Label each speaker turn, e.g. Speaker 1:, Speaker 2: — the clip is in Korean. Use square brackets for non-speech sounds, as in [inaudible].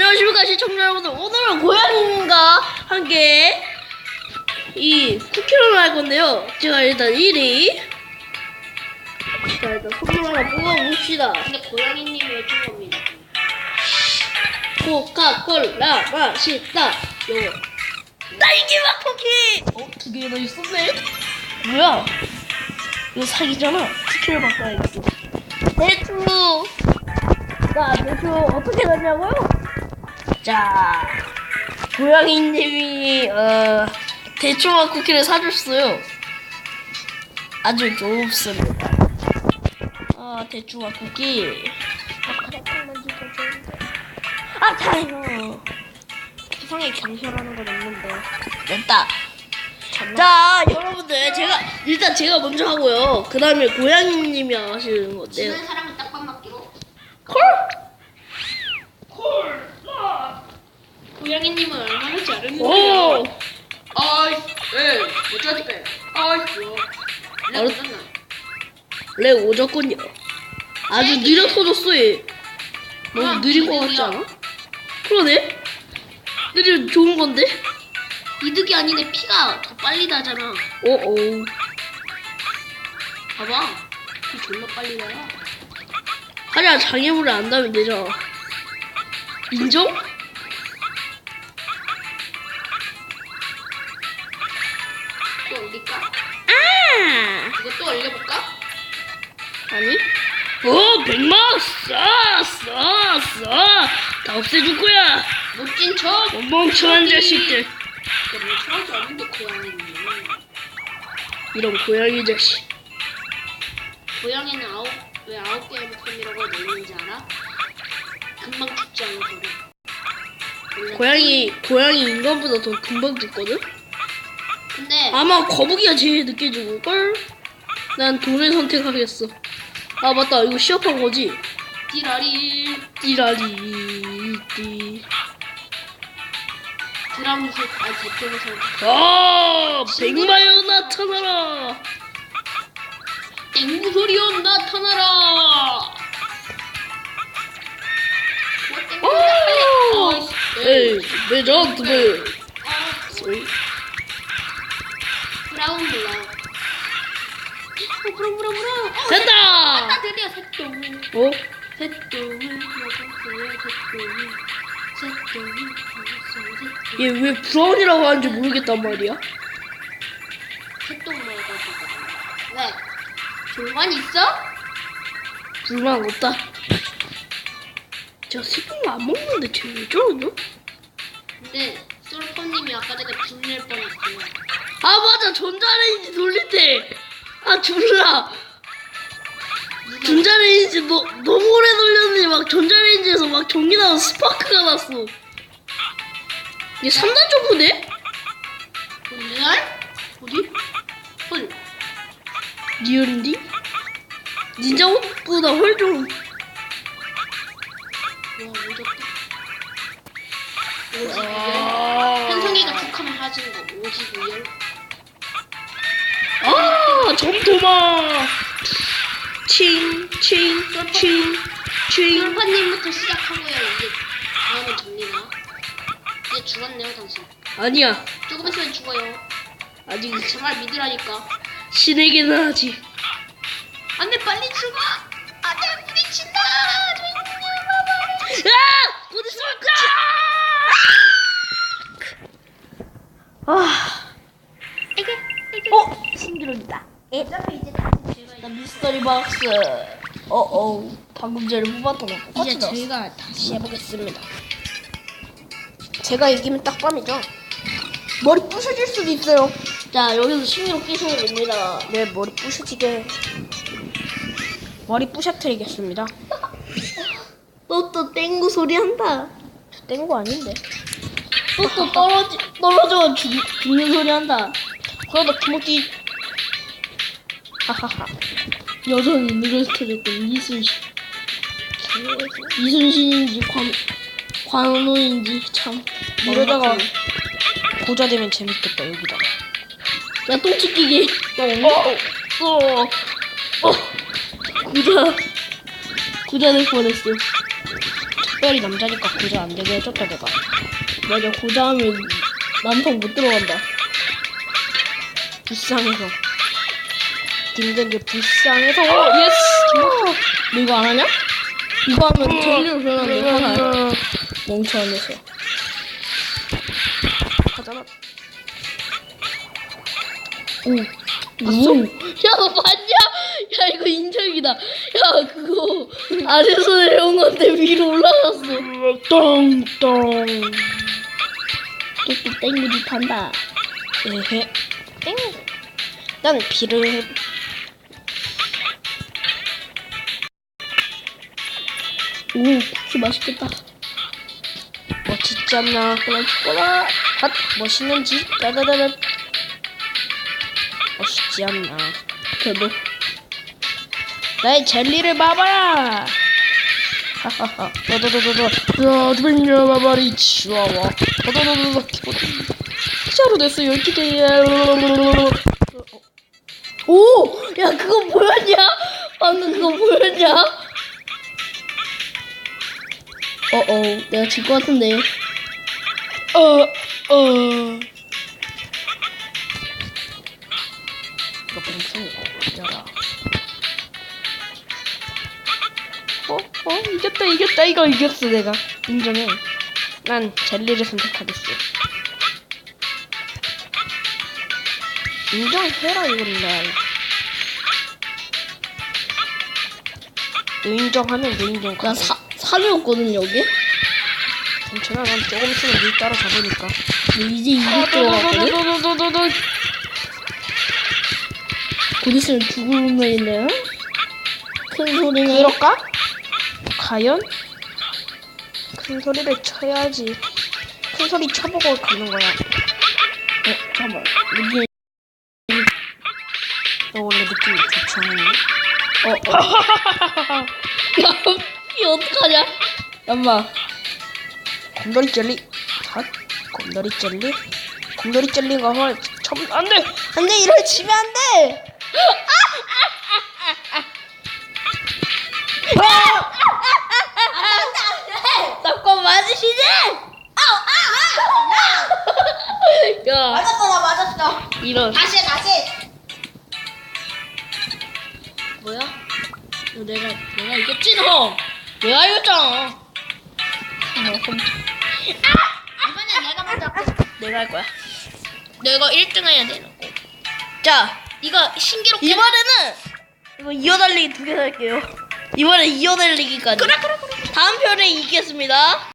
Speaker 1: 안녕하십니까 시청자 여러분들. 오늘은 고양이가 함께 이 쿠키를 할 건데요. 제가 일단 1위 자 일단 선물 하나 뽑아봅시다.
Speaker 2: 근데 고양이님이 해준 겁니다.
Speaker 1: 코카콜라 맛있다. 요. 딸기맛 쿠키! 어? 두 개나 있었네. 뭐야? 이거 사기잖아. 쿠키를 바꿔야겠어 대추 자 대추 어떻게 넣냐고요? 자 고양이님이 어 대추맛 쿠키를 사줬어요 아주 좋습니다 아 대추맛 쿠키 아 다행이요
Speaker 2: 세상에 경혈하는 건 없는데.
Speaker 1: 됐다. 자, 여러분들 제가 일단 제가 먼저 하고요. 그 다음에 고양이님이 하시는 건데요.
Speaker 2: 지는 사람은 딱밤 맞기로.
Speaker 1: 콜.
Speaker 2: 고양이님은 얼마나 잘했는데요.
Speaker 1: 오.
Speaker 2: 아이, 예, 어쩌지게. 아이, 좋아.
Speaker 1: 알았-
Speaker 2: 알았나?
Speaker 1: 렉 오졌군요. 아주 느려 터졌어 얘. 너무
Speaker 2: 아,
Speaker 1: 느린 거 같지. 않아? 그러네. 느리면 좋은 건데.
Speaker 2: 이득이 아니네. 피가 더 빨리 나잖아.
Speaker 1: 오오.
Speaker 2: 봐봐. 피 존나 빨리 나요.
Speaker 1: 하냐 장애물을 안 닿으면 되잖아. 인정?
Speaker 2: 또 올려볼까?
Speaker 1: 아니? 오, 백마! 쏴! 쏴! 쏴! 다 없애줄 거야!
Speaker 2: 못진 척.
Speaker 1: 멍청한 자식들!
Speaker 2: 너무 사하지 않은데 고양이님.
Speaker 1: 이런 고양이 자식.
Speaker 2: 고양이는 아홉 왜 아홉 개의 목숨이라고 놀리는지 알아? 금방 죽지 않아서. 원래
Speaker 1: 고양이, 고양이 인간보다 더 금방 죽거든?
Speaker 2: 근데
Speaker 1: 아마 거북이가 제일 늦게 죽을걸? 난 돈을 선택하겠어. 아, 맞다. 이거 시합한 거지?
Speaker 2: 띠라리
Speaker 1: 띠라리, 띠.
Speaker 2: 드라무스 아 대표에서
Speaker 1: 아, 백마여 나타나라!
Speaker 2: 땡구 소리여 나타나라.
Speaker 1: 오! 에이, 레전드 배.
Speaker 2: 아, 브라운 블라. 어, 브라 브라 브라.
Speaker 1: 됐다!
Speaker 2: 아 드디어 새똥.
Speaker 1: 어?
Speaker 2: 새똥을 먹었어요 새똥을. 새똥을 먹었어요 새똥.
Speaker 1: 얘 왜 브라운이라고 하는지 모르겠단 말이야.
Speaker 2: 새똥 먹어가지고. 왜? 불만 있어?
Speaker 1: 불만 없다. 저 새콤 안 먹는데 쟤왜 저러죠?
Speaker 2: 근데 솔퍼님이 아까 전에 분낼 뻔했어요.
Speaker 1: 아 맞아 전자레인지 돌릴 때. 아 졸라. 전자레인지 너, 너무 오래 돌렸는데 막 전자레인지에서 막 전기 나고 스파크가 났어. 이게 3단 점프네?
Speaker 2: 분열? 어디? 헐.
Speaker 1: 리얼인디? 닌자 옷보다 훨 좀.
Speaker 2: 와 오졌다. 오지 우열.
Speaker 1: 아,
Speaker 2: 현성이가 죽하면 하시는 거 오지 우열.
Speaker 1: 아 점토마. 칭, 칭, 칭, 칭.
Speaker 2: 솔퍼님부터 시작하고요. 이제 다음은 접니다. 이제 죽었네요 당신.
Speaker 1: 아니야.
Speaker 2: 조금 있으면 죽어요.
Speaker 1: 아직
Speaker 2: 제발 믿으라니까.
Speaker 1: 신에게는 아직.
Speaker 2: 안돼 빨리 죽어.
Speaker 1: 나 미스터리 박스. 어, 어, 방금 전에 뽑았던 거 똑같이 나왔어.
Speaker 2: 저희가 다시 해보겠습니다.
Speaker 1: 제가 이기면 딱밤이죠. 머리 부셔질 수도 있어요. 자, 여기서 신기록 끼시면 됩니다.
Speaker 2: 네 머리 부셔지게 머리 부셔뜨리겠습니다. [laughs]
Speaker 1: 또 또 땡구 소리 한다.
Speaker 2: 저 땡거 아닌데.
Speaker 1: 또 또 떨어지 떨어져 죽, 죽는 소리 한다.
Speaker 2: 그러다 김옥기 하하하.
Speaker 1: 여전히 느려뜨렸던 이순신. 이순신인지 관 관우인지 참.
Speaker 2: 이러다가 고자 되면 재밌겠다 여기다가.
Speaker 1: 야 똥치기기. 어, 어, 어. 구자 구자 될 뻔했어.
Speaker 3: 특별히 남자니까 고자 안 되게 해줬다 내가.
Speaker 1: 맞아 고자하면 남성 못 들어간다.
Speaker 3: 불쌍해서. 게 불쌍해서. 예스.
Speaker 1: 너 이거 안 하냐? 이거 하면 젤리로 변하는데 하나 멍청한 녀석.
Speaker 3: 가잖아.
Speaker 1: 오. 오. 야, 너 봤냐? 야, 이거 인정이다. 야, 그거 아래서 내려온 건데 위로 올라갔어.
Speaker 3: 똥똥.
Speaker 1: 또또 땡구리 판다.
Speaker 3: 에헤. 땡. 난 비를
Speaker 1: 오, 쿠키 맛있겠다.
Speaker 3: 멋지지 않나?
Speaker 1: 그만 죽어라.
Speaker 3: 핫 멋있는지 따다다다. 멋있지 않나?
Speaker 1: 저도.
Speaker 3: 나의 젤리를 봐봐라. 하하하. 더더더더더. 야, 두백녀 마바리 치와와. 더더더더더. 피자로 됐어 열두 개야.
Speaker 1: 오! 야, 그거 보였냐? 방금 그거 보였냐? 어어, 내가 질 것 같은데.
Speaker 3: 어, 어. 이거 방송이 열어. 어, 어, 이겼다, 이겼다, 이거 이겼어, 내가. 인정해. 난 젤리를 선택하겠어. 인정해라, 이건 날. 너 인정하면 너 인정.
Speaker 1: 나 사, 3이었거든, 여기?
Speaker 3: 괜찮아, 난 조금 있으면 니 따라 잡으니까.
Speaker 1: 근데 이제 2위 들어갔거든?
Speaker 3: 도도도도도도도.
Speaker 1: 곧 있으면 죽을 날인데요? 큰 소리는.
Speaker 3: 그럴까? 과연? 큰 소리를 쳐야지. 큰 소리 쳐보고 가는 거야.
Speaker 1: 어, 잠깐만. 느낌.
Speaker 3: 너 원래 느낌이 않니?
Speaker 1: 어, 어. 야, 이 어떡하냐?
Speaker 3: 엄마. 곰돌이 젤리. 핫. 곰돌이 젤리. 곰돌이 젤리가 헐. 참, 안 돼! 안 돼! 이럴 치면 안 돼!
Speaker 1: 잠깐 맞으시지? 야,
Speaker 2: 맞았어 나 맞았어.
Speaker 1: 이런.
Speaker 2: 다시 해, 다시.
Speaker 1: 뭐야? 너 내가, 내가 이겼지, 너? 내가 이겼잖아.
Speaker 2: 이번엔 내가 먼저 할게.
Speaker 1: 내가 할 거야.
Speaker 2: 내가 1등 해야 돼. 너.
Speaker 1: 자,
Speaker 2: 이거 신기록.
Speaker 1: 이번에는 이거 이어달리기 두개 살게요. 이번엔 이어달리기까지.
Speaker 2: 그래 그래 그래.
Speaker 1: 다음 편에 이기겠습니다.